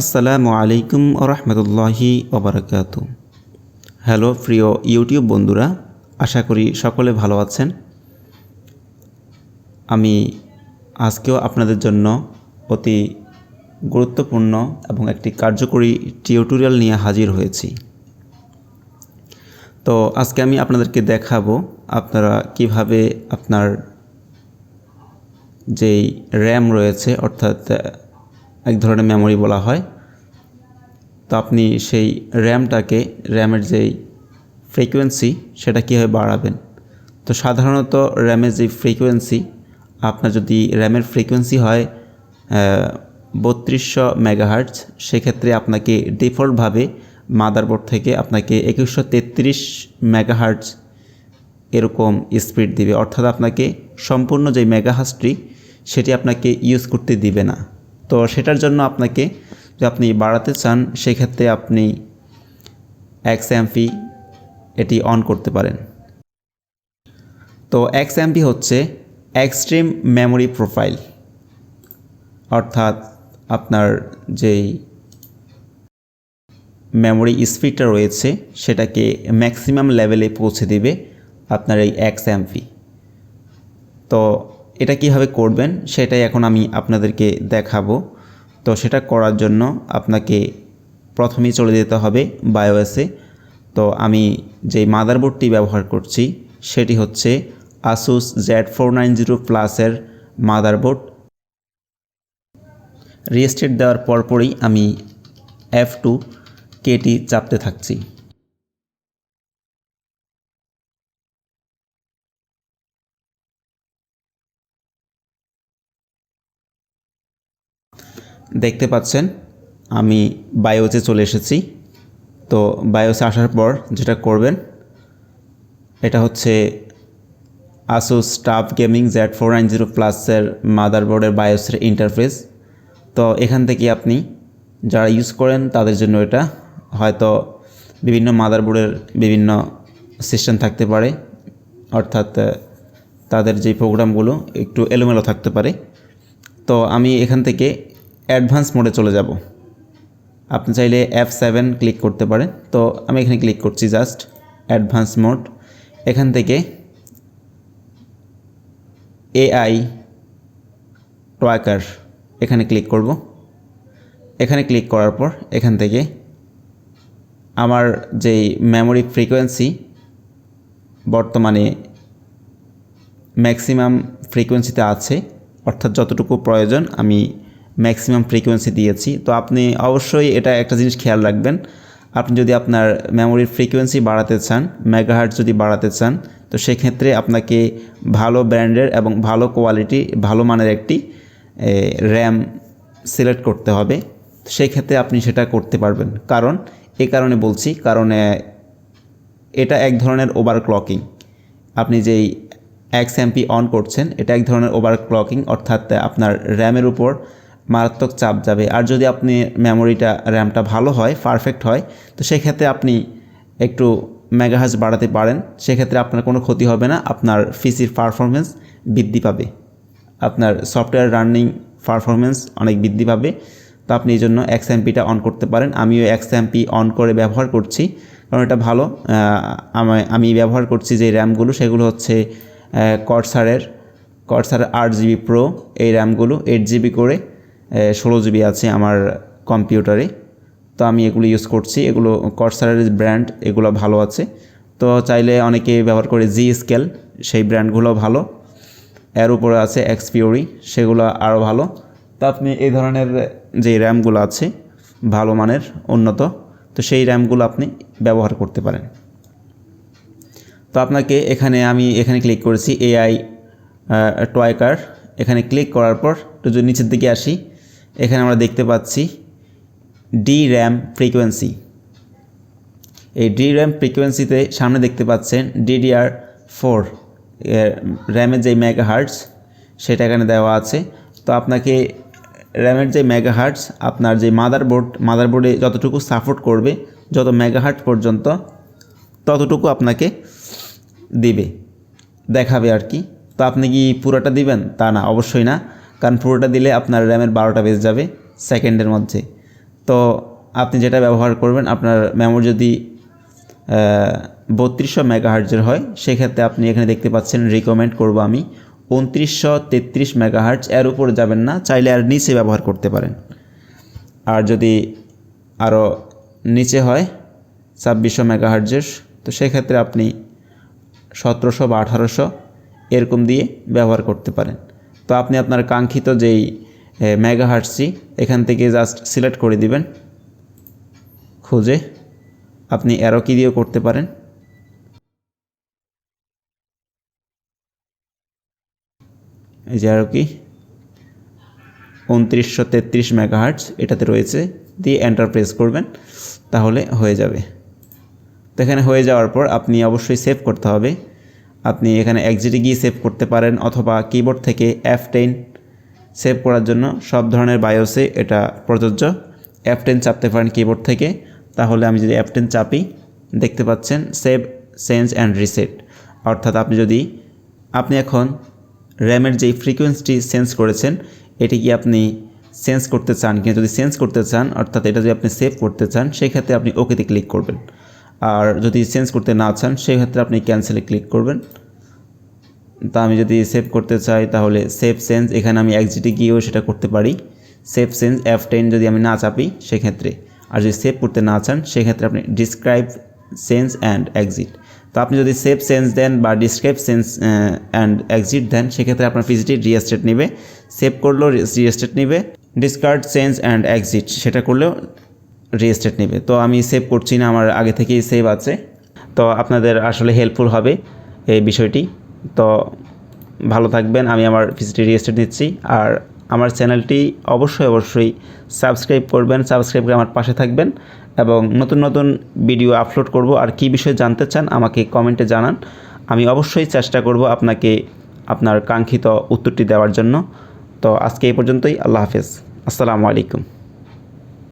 আসসালামু আলাইকুম রহমতুল্লাহি ওবরাকাত। হ্যালো, প্রিয় ইউটিউব বন্ধুরা, আশা করি সকলে ভালো আছেন। আমি আজকেও আপনাদের জন্য অতি গুরুত্বপূর্ণ এবং একটি কার্যকরী টিউটোরিয়াল নিয়ে হাজির হয়েছি। তো আজকে আমি আপনাদেরকে দেখাবো আপনারা কীভাবে আপনার যেই র্যাম রয়েছে, অর্থাৎ এক ধরনের মেমোরি বলা হয়। তো আপনি সেই র্যামটাকে র্যামের যেই ফ্রিকোয়েন্সি সেটা কীভাবে বাড়াবেন? তো সাধারণত র্যামের যে ফ্রিকোয়েন্সি আপনার যদি র্যামের ফ্রিকোয়েন্সি হয় বত্রিশশো মেগাহার্টস সেক্ষেত্রে আপনাকে ডিফল্টভাবে মাদারবোর্ড থেকে আপনাকে একুশশো তেত্রিশ মেগাহার্টস এরকম স্পিড দিবে। অর্থাৎ আপনাকে সম্পূর্ণ যে মেগাহার্টসটি সেটি আপনাকে ইউজ করতে দিবে না। তো সেটার জন্য আপনাকে যদি আপনি বাড়াতে চান, সেক্ষেত্রে আপনি এক্স এমপি এটি অন করতে পারেন। তো এক্স এমপি হচ্ছে এক্সট্রিম মেমোরি প্রোফাইল অর্থাৎ আপনার যেই মেমোরি স্পিডটা রয়েছে, সেটাকে ম্যাক্সিমাম লেভেলে পৌঁছে দিবে আপনার এই এক্স এমপি তো এটা কীভাবে করবেন সেটাই এখন আমি আপনাদেরকে দেখাবো। তো সেটা করার জন্য আপনাকে প্রথমেই চলে যেতে হবে বায়োএসে তো আমি যেই মাদারবোর্ডটি ব্যবহার করছি, সেটি হচ্ছে Asus Z four nine zero প্লাসের মাদারবোর্ড। রিস্টেট দেওয়ার পরপরই আমি এফ টু কেটি চাপতে থাকছি। দেখতে পাচ্ছেন, আমি বায়োসে চলে এসেছি। তো বায়োসে আসার পর যেটা করবেন, এটা হচ্ছে Asus staff gaming Z four nine zero প্লাসের মাদারবোর্ডের বায়োসের ইন্টারফেস তো এখান থেকে আপনি যারা ইউজ করেন, তাদের জন্য এটা। হয়তো বিভিন্ন মাদারবোর্ডের বিভিন্ন সিস্টেম থাকতে পারে, অর্থাৎ তাদের যে প্রোগ্রামগুলো একটু এলোমেলো থাকতে পারে। তো আমি এখান থেকে অ্যাডভান্স মোডে চলে যাব। আপনি চাইলে এফ সেভেন ক্লিক করতে পারেন। তো আমি এখানে ক্লিক করছি জাস্ট অ্যাডভান্স মোড। এখান থেকে এআই ট্র্যাকার এখানে ক্লিক করব। এখানে ক্লিক করার পর এখান থেকে আমার যেই মেমোরি ফ্রিকোয়েন্সি বর্তমানে ম্যাক্সিমাম ফ্রিকোয়েন্সিতে আছে, অর্থাৎ যতটুকু প্রয়োজন আমি ম্যাক্সিমাম ফ্রিকোয়েন্সি দিয়েছি। তো আপনি অবশ্যই এটা একটা জিনিস খেয়াল রাখবেন। আপনি যদি আপনার মেমোরির ফ্রিকোয়েন্সি বাড়াতে চান মেগাহার্ট যদি বাড়াতে চান, তো সেক্ষেত্রে আপনাকে ভালো ব্র্যান্ডের এবং ভালো কোয়ালিটি ভালো মানের একটি র্যাম সিলেক্ট করতে হবে। সেই ক্ষেত্রে আপনি সেটা করতে পারবেন। কারণ, এ কারণে বলছি, কারণ এটা এক ধরনের ওভার ক্লকিং আপনি যেই এক্স এমপি অন করছেন, এটা এক ধরনের ওভার ক্লকিং অর্থাৎ আপনার র্যামের উপর মারাত্মক চাপ যাবে। আর যদি আপনি মেমোরিটা র্যামটা ভালো হয় পারফেক্ট হয়, তো সেক্ষেত্রে আপনি একটু মেগাহাজ বাড়াতে পারেন। সেক্ষেত্রে আপনার কোনো ক্ষতি হবে না। আপনার পিসির পারফরমেন্স বৃদ্ধি পাবে। আপনার সফটওয়্যার রানিং পারফরমেন্স অনেক বৃদ্ধি পাবে। তো আপনি এই জন্য এক্স এমপিটা অন করতে পারেন। আমিও এক্স এমপি অন করে ব্যবহার করছি। কারণ এটা ভালো। আমি ব্যবহার করছি যে র্যামগুলো সেগুলো হচ্ছে কটসারের কটসারের আট জিবি প্রো এই র্যামগুলো এইট জিবি করে ষোলো জিবি আছে আমার কম্পিউটারে। তো আমি এগুলো ইউজ করছি। এগুলো কটসারের ব্র্যান্ড এগুলো ভালো আছে। তো চাইলে অনেকে ব্যবহার করে জি স্কেল সেই ব্র্যান্ডগুলো ভালো। এর উপরে আছে এক্সপিওরি সেগুলো আরও ভালো। তো আপনি এই ধরনের যে র্যামগুলো আছে, ভালো মানের, উন্নত, তো সেই র্যামগুলো আপনি ব্যবহার করতে পারেন। তো আপনাকে এখানে আমি এখানে ক্লিক করেছি এআই টয়কার এখানে ক্লিক করার পর একটু যদি নিচের দিকে আসি এখানে আমরা দেখতে পাচ্ছি ডি র্যাম ফ্রিকোয়েন্সি এই ডি র্যাম ফ্রিকোয়েন্সিতে সামনে দেখতে পাচ্ছেন ডিডিআর ফোর র্যামের যে মেগা হার্টস সেটা এখানে দেওয়া আছে। তো আপনাকে র্যামের যে মেগা হার্টস আপনার যে মাদারবোর্ড মাদারবোর্ডে যতটুকু সাপোর্ট করবে, যত মেগা হার্ট পর্যন্ত, ততটুকু আপনাকে দিবে, দেখাবে আর কি। তো আপনি কি পুরোটা দিবেন? তা না, অবশ্যই না। কারণ পুরোটা দিলে আপনার র্যামের বারোটা বেজ যাবে সেকেন্ডের মধ্যে। তো আপনি যেটা ব্যবহার করবেন, আপনার মেমোরি যদি বত্রিশশো মেগাহার্জের হয়, সেক্ষেত্রে আপনি এখানে দেখতে পাচ্ছেন রিকমেন্ড করব আমি, উনত্রিশশো তেত্রিশ মেগাহার্জ এর উপরে যাবেন না, চাইলে আর নিচে ব্যবহার করতে পারেন। আর যদি আরও নিচে হয়, ছাব্বিশশো মেগাহার্জের তো সেক্ষেত্রে আপনি সতেরোশো বা আঠারোশো এরকম দিয়ে ব্যবহার করতে পারেন। তো আপনি আপনার কাঙ্ক্ষিত যেই মেগাহার্টসটি এখান থেকে জাস্ট সিলেক্ট করে দিবেন। খুঁজে আপনি অ্যারো কি দিয়েও করতে পারেন। এই যে অ্যারো কি উনত্রিশশো তেত্রিশ মেগাহার্টস এটাতে রয়েছে, দিয়ে এন্টার প্রেস করবেন, তাহলে হয়ে যাবে। তো এখানে হয়ে যাওয়ার পর আপনি অবশ্যই সেভ করতে হবে। আপনি এখানে এক্সিটে গিয়ে সেভ করতে পারেন অথবা কিবোর্ড থেকে এফ টেন সেভ করার জন্য সব ধরনের বায়োসে এটা প্রযোজ্য। এফ টেন চাপতে পারেন কিবোর্ড থেকে। তাহলে আমি যদি এফ টেন চাপি, দেখতে পাচ্ছেন সেভ সেন্স অ্যান্ড রিসেট অর্থাৎ আপনি যদি, আপনি এখন র্যামের যেই ফ্রিকোয়েন্সিটি সেন্স করেছেন, এটি কি আপনি সেন্স করতে চান কিনা? যদি সেন্স করতে চান, অর্থাৎ এটা যদি আপনি সেভ করতে চান, সেক্ষেত্রে আপনি ওকেতে ক্লিক করবেন। আর যদি চেঞ্জ করতে না চান সেক্ষেত্রে আপনি ক্যান্সেলে ক্লিক করবেন। তা আমি যদি সেভ করতে চাই, তাহলে সেভ চেঞ্জ এখানে আমি এক্সিটে গিয়েও সেটা করতে পারি। সেভ চেঞ্জ এফ টেন যদি আমি না চাপি, সেক্ষেত্রে। আর যদি সেভ করতে না চান, সেক্ষেত্রে আপনি ডিসক্রাইব সেন্স অ্যান্ড এক্সিট তো আপনি যদি সেভ সেন্স দেন বা ডিসক্রাইব সেন্স অ্যান্ড এক্সিট দেন, সেক্ষেত্রে আপনার ফিজিটি রিএস্টেট নেবে। সেভ করলেও রিএস্টেট নেবে। ডিসকার্ড সেন্স অ্যান্ড এক্সিট সেটা করলেও রিএস্টেট নেবে। তো আমি সেভ করছি না, আমার আগে থেকেই সেভ আছে। তো আপনাদের আসলে হেল্পফুল হবে এই বিষয়টি। তো ভালো থাকবেন, আমি আমার ফিজিটি রিএস্টেট নিচ্ছি। আর আমার চ্যানেলটি অবশ্যই অবশ্যই সাবস্ক্রাইব করবেন সাবস্ক্রাইব করে আমার পাশে থাকবেন এবং নতুন নতুন ভিডিও আপলোড করব। আর কী বিষয়ে জানতে চান আমাকে কমেন্টে জানান। আমি অবশ্যই চেষ্টা করব আপনাকে আপনার কাঙ্ক্ষিত উত্তরটি দেওয়ার জন্য। তো আজকে এই পর্যন্তই, আল্লাহ হাফেজ। আসসালামু আলাইকুম।